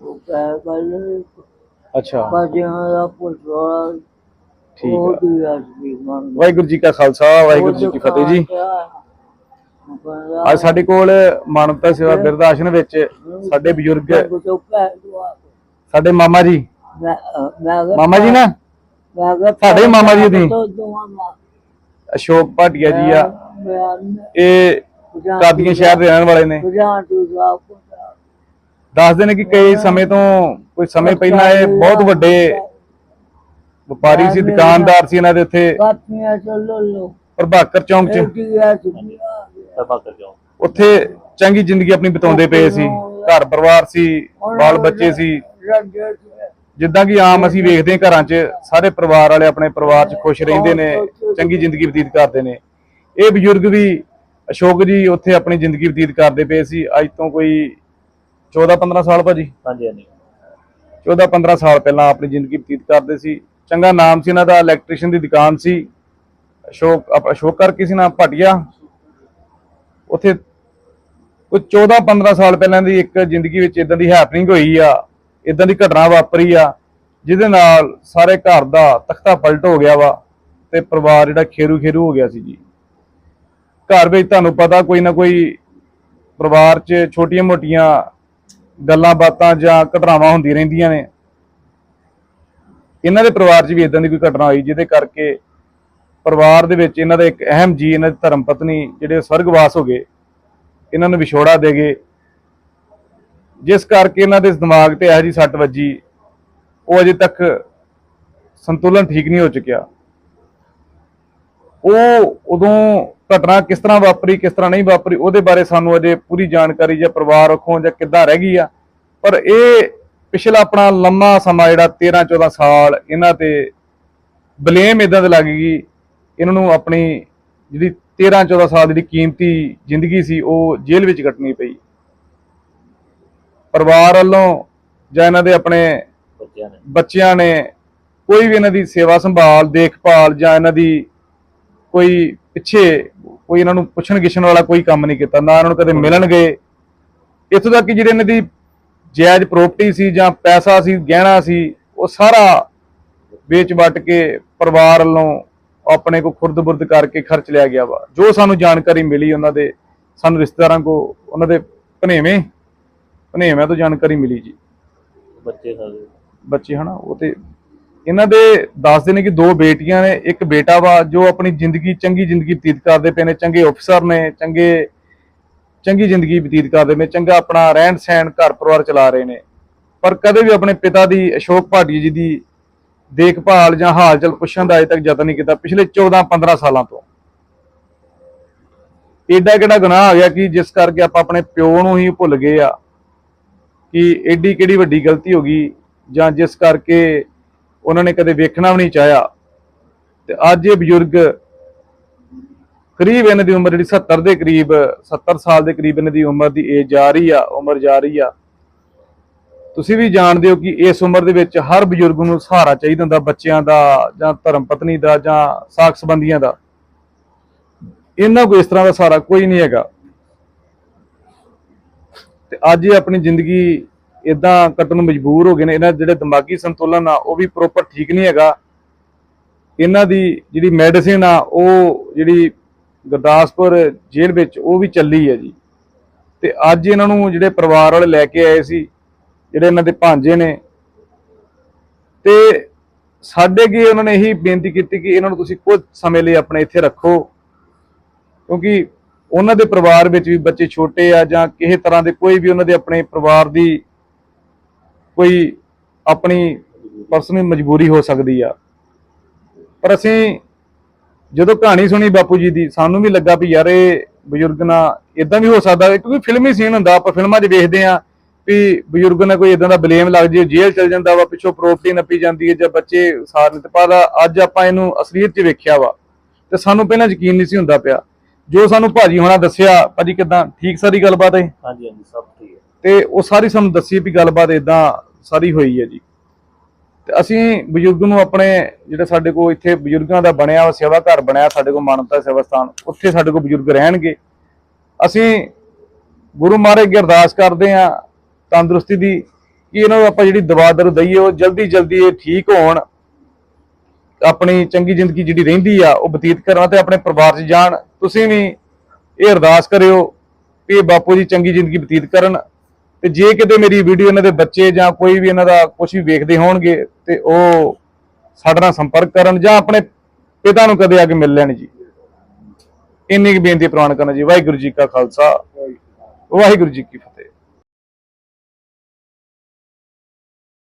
ਉਹ ਕਹਿ ਗੱਲ ਅੱਛਾ। ਬਾਜਿਆਂ ਦਾ ਪੁੱਛਵਾ ਠੀਕ ਉਹ ਆ। ਦੀ ਰਾਜਵੀ ਮਨ ਵਾਹਿਗੁਰੂ ਜੀ ਕਾ ਖਾਲਸਾ ਵਾਹਿਗੁਰੂ ਜੀ ਕੀ ਫਤਿਹ ਜੀ। ਅੱਜ ਸਾਡੇ ਕੋਲ ਮਾਨਵਤਾ ਸੇਵਾ ਬਿਰਧ ਆਸ਼ਰਮ ਵਿੱਚ ਸਾਡੇ ਬਜ਼ੁਰਗ ਸਾਡੇ ਮਾਮਾ ਜੀ। ਮਾਮਾ ਜੀ ਨਾ? ਸਾਡੇ ਮਾਮਾ ਜੀ ਦੀ। ਅਸ਼ੋਕ ਭਾਟੀਆ ਜੀ ਆ। ਇਹ ਕਾਦੀਆਂ ਸ਼ਹਿਰ ਦੇ ਰਹਿਣ ਵਾਲੇ ਨੇ। ਦੱਸਦੇ ਨੇ ਕਿ ਕਈ ਸਮੇਂ ਤੋਂ ਕੋਈ ਸਮੇਂ ਪਹਿਲਾਂ ਇਹ ਬਹੁਤ ਵੱਡੇ ਵਪਾਰੀ ਸੀ ਦੁਕਾਨਦਾਰ ਸੀ ਇਹਨਾਂ ਦੇ ਉੱਥੇ ਪ੍ਰਭਾਕਰ ਚੌਂਕ 'ਚ। ਐਡੀਆਂ ਸੁਣੀਆਂ ਸਭਾ ਕਰ ਜਾਓ ਉੱਥੇ ਚੰਗੀ ਜ਼ਿੰਦਗੀ ਆਪਣੀ ਬਿਤਾਉਂਦੇ ਪਏ ਸੀ। ਘਰ ਪਰਿਵਾਰ ਸੀ ਬਾਲ ਬੱਚੇ ਸੀ। ਜਿੱਦਾਂ ਕਿ ਆਮ ਅਸੀਂ ਵੇਖਦੇ ਹਾਂ ਘਰਾਂ 'ਚ ਸਾਰੇ ਪਰਿਵਾਰ ਵਾਲੇ ਆਪਣੇ ਪਰਿਵਾਰ 'ਚ ਖੁਸ਼ ਰਹਿੰਦੇ ਨੇ ਚੰਗੀ ਜ਼ਿੰਦਗੀ ਬਤੀਤ ਕਰਦੇ ਨੇ। ਇਹ ਬਜ਼ੁਰਗ ਵੀ ਅਸ਼ੋਕ ਜੀ ਉੱਥੇ ਆਪਣੀ ਜ਼ਿੰਦਗੀ ਬਤੀਤ ਕਰਦੇ ਪਏ ਸੀ। ਅੱਜ ਤੋਂ ਕੋਈ 14-15 ਸਾਲ ਭਾਜੀ। ਹਾਂਜੀ ਹਾਂਜੀ। 14-15 ਸਾਲ ਪਹਿਲਾਂ ਆਪਣੀ ਜ਼ਿੰਦਗੀ ਬਤੀਤ ਕਰਦੇ ਸੀ। ਚੰਗਾ ਨਾਮ ਸੀ ਇਹਨਾਂ ਦਾ ਇਲੈਕਟ੍ਰੀਸ਼ੀਅਨ ਦੀ ਦੁਕਾਨ ਸੀ। ਅਸ਼ੋਕ ਅਸ਼ੋਕ ਕਰਕੇ ਸੀ ਨਾਮ ਭਾਟੀਆ। ਉੱਥੇ ਕੋਈ 14-15 ਸਾਲ ਪਹਿਲਾਂ ਦੀ ਇੱਕ ਜ਼ਿੰਦਗੀ ਵਿੱਚ ਇਦਾਂ ਦੀ ਹੈਪਨਿੰਗ ਹੋਈ ਆ ਇਦਾਂ ਦੀ ਘਟਨਾ ਵਾਪਰੀ ਆ ਜਿਹਦੇ ਨਾਲ ਸਾਰੇ ਘਰ ਦਾ ਤਖਤਾ ਪਲਟ ਹੋ ਗਿਆ ਵਾ ਤੇ ਪਰਿਵਾਰ ਜਿਹੜਾ ਖੇਰੂ ਖੇਰੂ ਹੋ ਗਿਆ ਸੀ ਜੀ। ਘਰ ਵਿੱਚ ਤੁਹਾਨੂੰ ਪਤਾ ਕੋਈ ਨਾ ਕੋਈ ਪਰਿਵਾਰ 'ਚ ਛੋਟੀਆਂ-ਮੋਟੀਆਂ ਗੱਲਾਂ ਬਾਤਾਂ ਜਾਂ ਘਟਨਾਵਾਂ ਹੁੰਦੀਆਂ ਰਹਿੰਦੀਆਂ ਨੇ। ਇਹਨਾਂ ਦੇ ਪਰਿਵਾਰ 'ਚ ਵੀ ਇਦਾਂ ਦੀ ਕੋਈ ਘਟਨਾ ਹੋਈ ਜਿਹਦੇ ਕਰਕੇ ਪਰਿਵਾਰ ਦੇ ਵਿੱਚ ਇਹਨਾਂ ਦਾ ਇੱਕ ਅਹਿਮ ਜੀ ਇਹਨਾਂ ਦੀ ਧਰਮ ਪਤਨੀ ਜਿਹੜੇ ਸਵਰਗਵਾਸ ਹੋ ਗਏ, ਇਹਨਾਂ ਨੂੰ ਵਿਛੋੜਾ ਦੇ ਗਏ। ਜਿਸ ਕਰਕੇ ਇਹਨਾਂ ਦੇ ਦਿਮਾਗ ਤੇ ਇਹੋ ਜੀ ਸੱਟ ਵੱਜੀ, ਉਹ ਅਜੇ ਤੱਕ ਸੰਤੁਲਨ ਠੀਕ ਨਹੀਂ ਹੋ ਚੁੱਕਿਆ। ਉਹ ਉਦੋਂ ਘਟਨਾ ਕਿਸ ਤਰ੍ਹਾਂ ਵਾਪਰੀ ਕਿਸ ਤਰ੍ਹਾਂ ਨਹੀਂ ਵਾਪਰੀ ਉਹਦੇ ਬਾਰੇ ਸਾਨੂੰ ਅਜੇ ਪੂਰੀ ਜਾਣਕਾਰੀ ਜਾਂ ਪਰਿਵਾਰ ਰੱਖੋਂ ਜਾਂ ਕਿੱਦਾਂ ਰਹਿ ਗਈ ਆ। ਪਰ ਇਹ ਪਿਛਲਾ ਆਪਣਾ ਲੰਮਾ ਸਮਾਂ ਜਿਹੜਾ 13 14 ਸਾਲ ਇਹਨਾਂ ਤੇ ਬਲੇਮ ਇਦਾਂ ਦੇ ਲੱਗ ਗਈ। ਇਹਨਾਂ ਨੂੰ ਆਪਣੀ ਜਿਹੜੀ 13 14 ਸਾਲ ਦੀ ਕੀਮਤੀ ਜ਼ਿੰਦਗੀ ਸੀ ਉਹ ਜੇਲ੍ਹ ਵਿੱਚ ਕੱਟਣੀ ਪਈ। ਪਰਿਵਾਰ ਵੱਲੋਂ ਜਾਂ ਇਹਨਾਂ ਦੇ ਆਪਣੇ ਬੱਚਿਆਂ ਨੇ। ਬੱਚਿਆਂ ਨੇ ਕੋਈ ਵੀ ਇਹਨਾਂ ਦੀ ਸੇਵਾ ਸੰਭਾਲ ਦੇਖਭਾਲ ਜਾਂ ਇਹਨਾਂ ਦੀ ਕੋਈ ਪਿੱਛੇ ਕੋਈ ਇਹਨਾਂ ਨੂੰ ਪੁੱਛਣ ਗਿੱਛਣ ਵਾਲਾ ਕੋਈ ਕੰਮ ਨਹੀਂ ਕੀਤਾ ਨਾ ਇਹਨਾਂ ਨੂੰ ਕਦੇ ਮਿਲਣ ਗਏ। ਇੱਥੋਂ ਤੱਕ ਕਿ ਜਿਹੜੇ ਇਹਨਾਂ ਦੀ ਜਾਇਜ਼ ਪ੍ਰਾਪਰਟੀ ਸੀ ਜਾਂ ਪੈਸਾ ਸੀ ਗਹਿਣਾ ਸੀ ਉਹ ਸਾਰਾ ਵੇਚ ਵਟ ਕੇ ਪਰਿਵਾਰ ਵੱਲੋਂ ਆਪਣੇ ਕੋ ਖੁਰਦ-ਬੁਰਦ ਕਰਕੇ ਖਰਚ ਲਿਆ ਗਿਆ ਵਾ। ਜੋ ਸਾਨੂੰ ਜਾਣਕਾਰੀ ਮਿਲੀ ਉਹਨਾਂ ਦੇ ਸਾਨੂੰ ਰਿਸ਼ਤੇਦਾਰਾਂ ਕੋ ਉਹਨਾਂ ਦੇ ਭਨੇਵੇਂ ਭਨੇਵਿਆਂ ਤੋਂ ਜਾਣਕਾਰੀ ਮਿਲੀ ਜੀ। ਬੱਚੇ ਸਾਰੇ। ਬੱਚੇ ਹਨਾ ਉਹ ਤੇ ਇਹਨਾਂ ਦੇ ਦੱਸਦੇ ਨੇ ਕਿ ਦੋ ਬੇਟੀਆਂ ਨੇ, ਇੱਕ ਬੇਟਾ ਵਾ ਜੋ ਆਪਣੀ ਜ਼ਿੰਦਗੀ ਚੰਗੀ ਜ਼ਿੰਦਗੀ ਬਤੀਤ ਕਰਦੇ ਪਏ ਨੇ, ਚੰਗੇ ਅਫਸਰ ਨੇ, ਚੰਗੇ, ਚੰਗੀ ਜ਼ਿੰਦਗੀ ਬਤੀਤ ਕਰਦੇ ਨੇ, ਚੰਗਾ ਆਪਣਾ ਰਹਿਣ ਸਹਿਣ, ਘਰ ਪਰਿਵਾਰ ਚਲਾ ਰਹੇ ਨੇ। ਪਰ ਕਦੇ ਵੀ ਆਪਣੇ ਪਿਤਾ ਦੀ ਅਸ਼ੋਕ ਭਾਟੀਆ ਜੀ ਦੀ ਦੇਖਭਾਲ ਜਾਂ ਹਾਲ ਚਾਲ ਪੁੱਛਣ ਦਾ ਅਜੇ ਤੱਕ ਯਤਨ ਨਹੀਂ ਕੀਤਾ, ਪਿਛਲੇ 14 15 ਸਾਲਾਂ ਤੋਂ। ਏਡਾ ਕਿਹੜਾ ਗੁਨਾਹ ਆ ਗਿਆ ਕਿ ਜਿਸ ਕਰਕੇ ਆਪਾਂ ਆਪਣੇ ਪਿਓ ਨੂੰ ਹੀ ਭੁੱਲ ਗਏ ਆ ਕਿ ਏਡੀ ਕਿਹੜੀ ਵੱਡੀ ਗਲਤੀ ਹੋ ਗਈ ਜਾਂ ਜਿਸ ਕਰਕੇ ਉਹਨਾਂ ਨੇ ਕਦੇ ਵੇਖਣਾ ਵੀ ਨਹੀਂ ਚਾਹਿਆ। ਤੇ ਅੱਜ ਇਹ ਬਜ਼ੁਰਗ ਕਰੀਬ ਇਹਨਾਂ ਦੀ ਉਮਰ ਜਿਹੜੀ 70 ਦੇ ਕਰੀਬ 70 ਸਾਲ ਦੇ ਕਰੀਬ ਇਹਨਾਂ ਦੀ ਉਮਰ ਦੀ ਏਜ ਜਾ ਰਹੀ ਆ, ਉਮਰ ਜਾ ਰਹੀ ਆ। ਤੁਸੀਂ ਵੀ ਜਾਣਦੇ ਹੋ ਕਿ ਇਸ ਉਮਰ ਦੇ ਵਿੱਚ ਹਰ ਬਜ਼ੁਰਗ ਨੂੰ ਸਹਾਰਾ ਚਾਹੀਦਾ ਹੁੰਦਾ ਬੱਚਿਆਂ ਦਾ ਜਾਂ ਧਰਮ ਪਤਨੀ ਦਾ ਜਾਂ ਸਾਕ ਸੰਬੰਧੀਆਂ ਦਾ। ਇਹਨਾਂ ਕੋਈ ਇਸ ਤਰ੍ਹਾਂ ਦਾ ਸਹਾਰਾ ਕੋਈ ਨਹੀਂ ਹੈਗਾ। ਤੇ ਅੱਜ ਇਹ ਆਪਣੀ ਜ਼ਿੰਦਗੀ ਇਦਾਂ ਕੱਟਣ ਨੂੰ ਮਜਬੂਰ ਹੋ ਗਏ ਨੇ, ਇਹਨਾਂ ਦਾ ਜਿਹੜਾ ਦਿਮਾਗੀ ਸੰਤੁਲਨ ਆ, ਉਹ ਵੀ ਪ੍ਰੋਪਰ ਠੀਕ ਨਹੀਂ ਹੈਗਾ। ਇਹਨਾਂ ਦੀ ਜਿਹੜੀ ਮੈਡੀਸਿਨ ਆ, ਉਹ ਜਿਹੜੀ ਗੁਰਦਾਸਪੁਰ ਜੇਲ੍ਹ ਵਿੱਚ ਉਹ ਵੀ ਚੱਲੀ ਹੈ ਜੀ। ਤੇ ਅੱਜ ਇਹਨਾਂ ਨੂੰ ਜਿਹੜੇ ਪਰਿਵਾਰ ਵਾਲੇ ਲੈ ਕੇ ਆਏ ਸੀ, ਜਿਹੜੇ ਇਹਨਾਂ ਦੇ ਭਾਂਜੇ ਨੇ, ਤੇ ਸਾਡੇ ਕੀ ਉਹਨਾਂ ਨੇ ਇਹੀ ਬੇਨਤੀ ਕੀਤੀ ਕਿ ਇਹਨਾਂ ਨੂੰ ਤੁਸੀਂ ਕੁਝ ਸਮੇਂ ਲਈ ਆਪਣੇ ਇੱਥੇ ਰੱਖੋ, ਕਿਉਂਕਿ ਉਹਨਾਂ ਦੇ ਪਰਿਵਾਰ ਵਿੱਚ ਵੀ ਬੱਚੇ ਛੋਟੇ ਆ ਜਾਂ ਕਿਸੇ ਤਰ੍ਹਾਂ ਦੇ ਕੋਈ ਵੀ ਉਹਨਾਂ ਦੇ ਆਪਣੇ ਪਰਿਵਾਰ ਦੀ ਕੋਈ ਆਪਣੀ ਪਰਸਨਲ ਮਜਬੂਰੀ ਹੋ ਸਕਦੀ ਆ। ਪਰ ਅਸੀਂ ਜਦੋਂ ਕਹਾਣੀ ਸੁਣੀ ਬਾਪੂ ਜੀ ਦੀ ਸਾਨੂੰ ਵੀ ਲੱਗਾ ਵੀ ਯਾਰ ਇਹ ਬਜ਼ੁਰਗ ਨਾਲ ਇਦਾਂ ਵੀ ਹੋ ਸਕਦਾ ਕਿਉਂਕਿ ਫਿਲਮੀ ਸੀਨ ਹੁੰਦਾ ਆਪਾਂ ਫਿਲਮਾਂ 'ਚ ਵੇਖਦੇ ਆ ਵੀ ਬਜ਼ੁਰਗ ਨਾਲ ਕੋਈ ਇਦਾਂ ਦਾ ਬਲੇਮ ਲੱਗ ਜੇ ਜੇਲ੍ਹ ਚਲ ਜਾਂਦਾ ਵਾ ਪਿੱਛੋਂ ਪ੍ਰਾਪਰਟੀ ਨੱਪੀ ਜਾਂਦੀ ਹੈ ਜਾਂ ਬੱਚੇ ਸਾਰ ਨਹੀਂ ਤੇ ਪਰ ਅੱਜ ਆਪਾਂ ਇਹਨੂੰ ਅਸਲੀਅਤ 'ਚ ਵੇਖਿਆ ਵਾ ਤੇ ਸਾਨੂੰ ਪਹਿਲਾਂ ਯਕੀਨ ਨਹੀਂ ਸੀ ਹੁੰਦਾ ਪਿਆ। ਜੋ ਸਾਨੂੰ ਭਾਜੀ ਹੋਣਾ ਦੱਸਿਆ ਭਾਜੀ ਕਿਦਾਂ? ਠੀਕ ਸਾਰੀ ਗੱਲਬਾਤ ਹੈ ਹਾਂਜੀ ਹਾਂਜੀ ਸਭ ਠੀਕ ਹੈ ਤੇ ਉਹ ਸਾਰੀ ਸਾਨੂੰ ਦੱਸੀ ਵੀ ਗੱਲਬਾਤ ਇਦਾਂ ਸਾਰੀ ਹੋਈ ਹੈ ਜੀ। ਤੇ ਅਸੀਂ ਬਜ਼ੁਰਗ ਨੂੰ ਆਪਣੇ ਜਿਹੜੇ ਸਾਡੇ ਕੋਲ ਇੱਥੇ ਬਜ਼ੁਰਗਾਂ ਦਾ ਬਣਿਆ ਸੇਵਾ ਘਰ ਬਣਿਆ, ਸਾਡੇ ਕੋਲ ਮਾਨਵਤਾ ਸੇਵਾ ਸਥਾਨ, ਉੱਥੇ ਸਾਡੇ ਕੋਲ ਬਜ਼ੁਰਗ ਰਹਿਣਗੇ। ਅਸੀਂ ਗੁਰੂ ਮਹਾਰਾਜ ਅੱਗੇ ਅਰਦਾਸ ਕਰਦੇ ਆ ਤੰਦਰੁਸਤੀ ਦੀ ਕਿ ਇਹਨਾਂ ਨੂੰ ਆਪਾਂ ਜਿਹੜੀ ਦਵਾ ਦਰ ਦਈਏ, ਉਹ ਜਲਦੀ ਜਲਦੀ ਇਹ ਠੀਕ ਹੋਣ, ਆਪਣੀ ਚੰਗੀ ਜ਼ਿੰਦਗੀ ਜਿਹੜੀ ਰਹਿੰਦੀ ਆ, ਉਹ ਬਤੀਤ ਕਰਨ ਤੇ ਆਪਣੇ ਪਰਿਵਾਰ 'ਚ ਜਾਣ। ਤੁਸੀਂ ਵੀ ਇਹ ਅਰਦਾਸ ਕਰਿਓ ਕਿ ਇਹ ਬਾਪੂ ਜੀ ਚੰਗੀ ਜ਼ਿੰਦਗੀ ਬਤੀਤ ਕਰਨ। ਤੇ ਜੇ ਕਿਤੇ ਮੇਰੀ ਵੀਡੀਓ ਇਹਨਾਂ ਦੇ ਬੱਚੇ ਜਾਂ ਕੋਈ ਵੀ ਇਹਨਾਂ ਦਾ ਕੁਝ ਵੀ ਵੇਖਦੇ ਹੋਣਗੇ ਤੇ ਉਹ ਸਾਡੇ ਨਾਲ ਸੰਪਰਕ ਕਰਨ ਜਾਂ ਆਪਣੇ ਪਿਤਾ ਨੂੰ ਕਦੇ ਆ ਕੇ ਮਿਲ ਲੈਣ ਜੀ। ਇੰਨੀ ਕੁ ਬੇਨਤੀ ਪ੍ਰਵਾਨ ਕਰਨਾ ਜੀ। ਵਾਹਿਗੁਰੂ ਜੀ ਕਾ ਖਾਲਸਾ। ਵਾਹਿਗੁਰੂ ਜੀ ਕੀ ਫਤਿਹ।